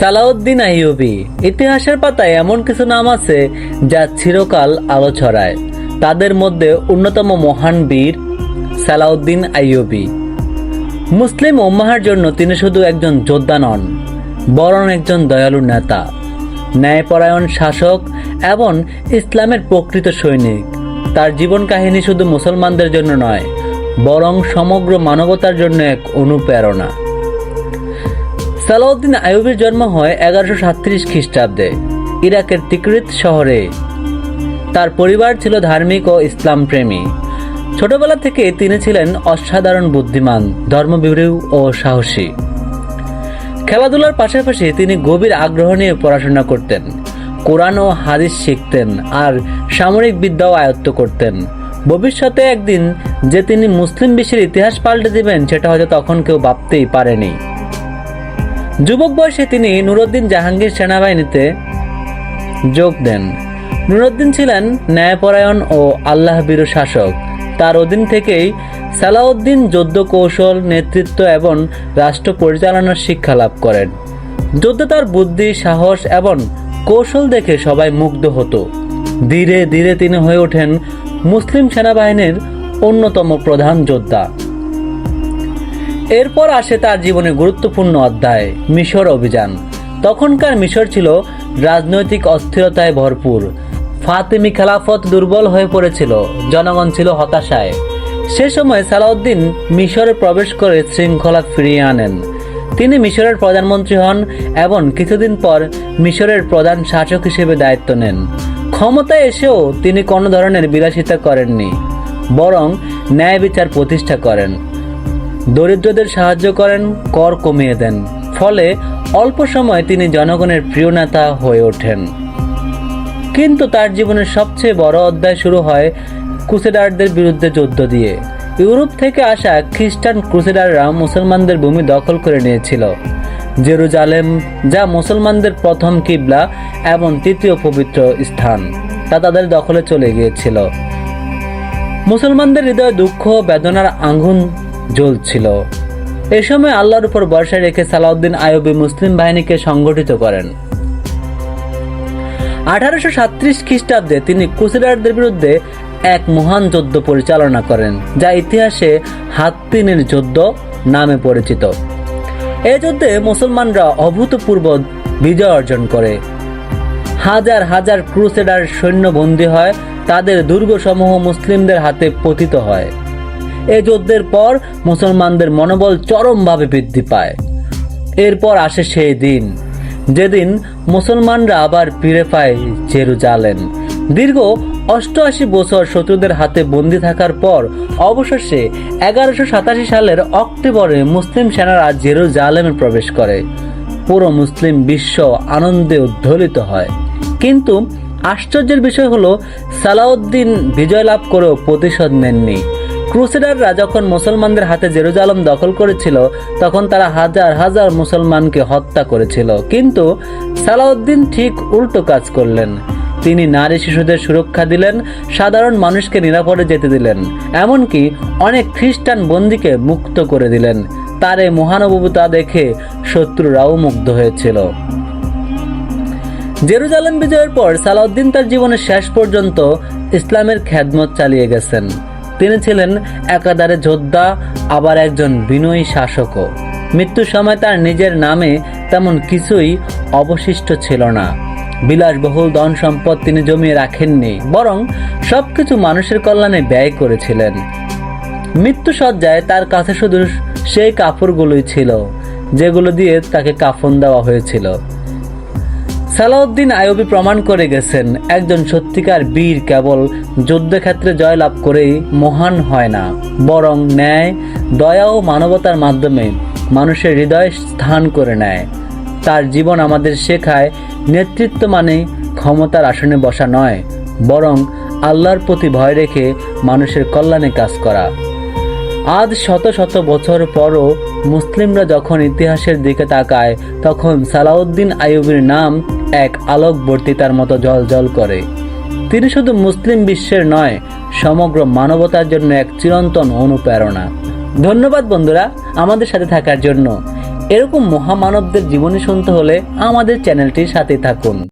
সালাউদ্দিন আইয়ুবি। ইতিহাসের পাতায় এমন কিছু নাম আছে যা চিরকাল আলো ছড়ায়। তাদের মধ্যে অন্যতম মহান বীর সালাউদ্দিন আইয়ুবি। মুসলিম উম্মাহার জন্য তিনি শুধু একজন যোদ্ধা নন, বরং একজন দয়ালু নেতা, ন্যায়পরায়ণ শাসক এবং ইসলামের প্রকৃত সৈনিক। তার জীবন কাহিনী শুধু মুসলমানদের জন্য নয়, বরং সমগ্র মানবতার জন্য এক অনুপ্রেরণা। সালাউদ্দিন আইয়ুবের জন্ম হয় এগারোশো সাতত্রিশ খ্রিস্টাব্দে, ইরাকের তিকরিত শহরে। তার পরিবার ছিল ধার্মিক ও ইসলাম প্রেমী ছোটবেলা থেকে তিনি ছিলেন অসাধারণ বুদ্ধিমান ধর্মবিরু ও সাহসী। খেলাধুলার পাশাপাশি তিনি গভীর আগ্রহ নিয়ে পড়াশোনা করতেন, কোরআন ও হাদিস শিখতেন আর সামরিক বিদ্যাও আয়ত্ত করতেন। ভবিষ্যতে একদিন যে তিনি মুসলিম বিশ্বের ইতিহাস পাল্টে দিবেন সেটা হয়তো তখন কেউ ভাবতেই পারেনি। যুবক বয়সে তিনি নুরুদ্দিন জাহাঙ্গীর সেনাবাহিনীতে যোগ দেন। নুরুদ্দিন ছিলেন ন্যায়পরায়ণ ও আল্লাহ বীর শাসক। তার অধীন থেকেই সালাউদ্দিন যুদ্ধ কৌশল নেতৃত্ব এবং রাষ্ট্র পরিচালনার শিক্ষা লাভ করেন। যুদ্ধে তার বুদ্ধি, সাহস এবং কৌশল দেখে সবাই মুগ্ধ হতো। ধীরে ধীরে তিনি হয়ে ওঠেন মুসলিম সেনাবাহিনীর অন্যতম প্রধান যোদ্ধা। এরপর আসে তার জীবনে গুরুত্বপূর্ণ অধ্যায়, মিশর অভিযান। তখনকার মিশর ছিল রাজনৈতিক অস্থিরতায় ভরপুর। ফাতেমি খেলাফত দুর্বল হয়ে পড়েছিল, জনগণ ছিল হতাশায়। সে সময় সালাউদ্দিন মিশরে প্রবেশ করে শৃঙ্খলা ফিরিয়ে আনেন। তিনি মিশরের প্রধানমন্ত্রী হন এবং কিছুদিন পর মিশরের প্রধান শাসক হিসেবে দায়িত্ব নেন। ক্ষমতায় এসেও তিনি কোনো ধরনের বিলাসিতা করেননি, বরং ন্যায় বিচার প্রতিষ্ঠা করেন। দরিদ্রদের সাহায্য করেন, কর কমিয়ে দেন। ফলে অল্প সময় তিনি জনগণের প্রিয় নেতা হয়ে ওঠেন। কিন্তু তার জীবনের সবচেয়ে বড় অধ্যায় শুরু হয় ক্রুসেডারদের বিরুদ্ধে যুদ্ধ দিয়ে। ইউরোপ থেকে আসা খ্রিস্টান ক্রুসেডাররা মুসলমানদের ভূমি দখল করে নিয়েছিল। জেরুজালেম, যা মুসলমানদের প্রথম কিবলা এবং তৃতীয় পবিত্র স্থান, তা তাদের দখলে চলে গিয়েছিল। মুসলমানদের হৃদয়ে দুঃখ বেদনার আঙ্গুন জ্বলছিল। এ সময় আল্লাহর উপর ভরসা রেখে সালাউদ্দিন আইয়ুবী মুসলিম বাহিনীকে সংগঠিত করেন। আঠারোশো সাত্রিশ খ্রিস্টাব্দে তিনি ক্রুসেডারদের বিরুদ্ধে এক মহান যুদ্ধ পরিচালনা করেন, যা ইতিহাসে হাত্তিনের যুদ্ধ নামে পরিচিত। এই যুদ্ধে মুসলমানরা অভূতপূর্ব বিজয় অর্জন করে। হাজার হাজার ক্রুসেডার সৈন্য বন্দী হয়, তাদের দুর্গসমূহ মুসলিমদের হাতে পতিত হয়। এই যুদ্ধের পর মুসলমানদের মনোবল চরমভাবে বৃদ্ধি পায়। এরপর আসে সেই দিন, যেদিন মুসলমানরা আবার ফিরে পায় জেরুজালেম। দীর্ঘ অষ্টআশি বছর শত্রুদের হাতে বন্দি থাকার পর অবশেষে এগারোশো সাতাশি সালের অক্টোবরে মুসলিম সেনারা জেরুজালেমে প্রবেশ করে। পুরো মুসলিম বিশ্ব আনন্দে উদ্ধলিত হয়। কিন্তু আশ্চর্যের বিষয় হলো সালাউদ্দিন বিজয় লাভ করেও প্রতিশোধ নেননি। ক্রুসেডাররা যখন মুসলমানদের হাতে জেরুজালেম দখল করেছিল, তখন তারা হাজার হাজার মুসলমানকে হত্যা করেছিল। কিন্তু সালাউদ্দিন ঠিক উল্টো কাজ করলেন। তিনি নারী শিশুদের সুরক্ষা দিলেন, সাধারণ মানুষকে নিরাপদে যেতে দিলেন, এমনকি অনেক খ্রিস্টান বন্দীকে মুক্ত করে দিলেন। তার এই মহানুভবতা দেখে শত্রুরাও মুগ্ধ হয়েছিল। জেরুজালেম বিজয়ের পর সালাউদ্দিন তার জীবনের শেষ পর্যন্ত ইসলামের খ্যাদমত চালিয়ে গেছেন। তিনি ছিলেন একাধারে যোদ্ধা, আবার একজন বিনয়ী শাসকও। মৃত্যুর সময় তার নিজের নামে তেমন কিছুই অবশিষ্ট ছিল না। বিলাসবহুল ধন সম্পদ তিনি জমিয়ে রাখেননি, বরং সবকিছু মানুষের কল্যাণে ব্যয় করেছিলেন। মৃত্যু সজ্জায় তার কাছে শুধু সেই কাপড়গুলোই ছিল, যেগুলো দিয়ে তাকে কাফন দেওয়া হয়েছিল। সালাউদ্দিন আইয়ুবী প্রমাণ করে গেছেন, একজন সত্যিকার বীর কেবল যুদ্ধক্ষেত্রে জয়লাভ করেই মহান হয় না। বরং ন্যায়, দয়া ও মানবতার মাধ্যমে মানুষের হৃদয় স্থান করে নেয়। তার জীবন আমাদের শেখায় নেতৃত্ব মানে ক্ষমতার আসনে বসা নয়, বরং আল্লাহর প্রতি ভয় রেখে মানুষের কল্যাণে কাজ করা। আজ শত শত বছর পরও মুসলিমরা যখন ইতিহাসের দিকে তাকায়, তখন সালাউদ্দিন আইয়ুবের নাম এক আলোকবর্তিতার মতো জল জল করে। তিনি শুধু মুসলিম বিশ্বের নয়, সমগ্র মানবতার জন্য এক চিরন্তন অনুপ্রেরণা। ধন্যবাদ বন্ধুরা আমাদের সাথে থাকার জন্য। এরকম মহামানবদের জীবনী শুনতে হলে আমাদের চ্যানেলটির সাথে থাকুন।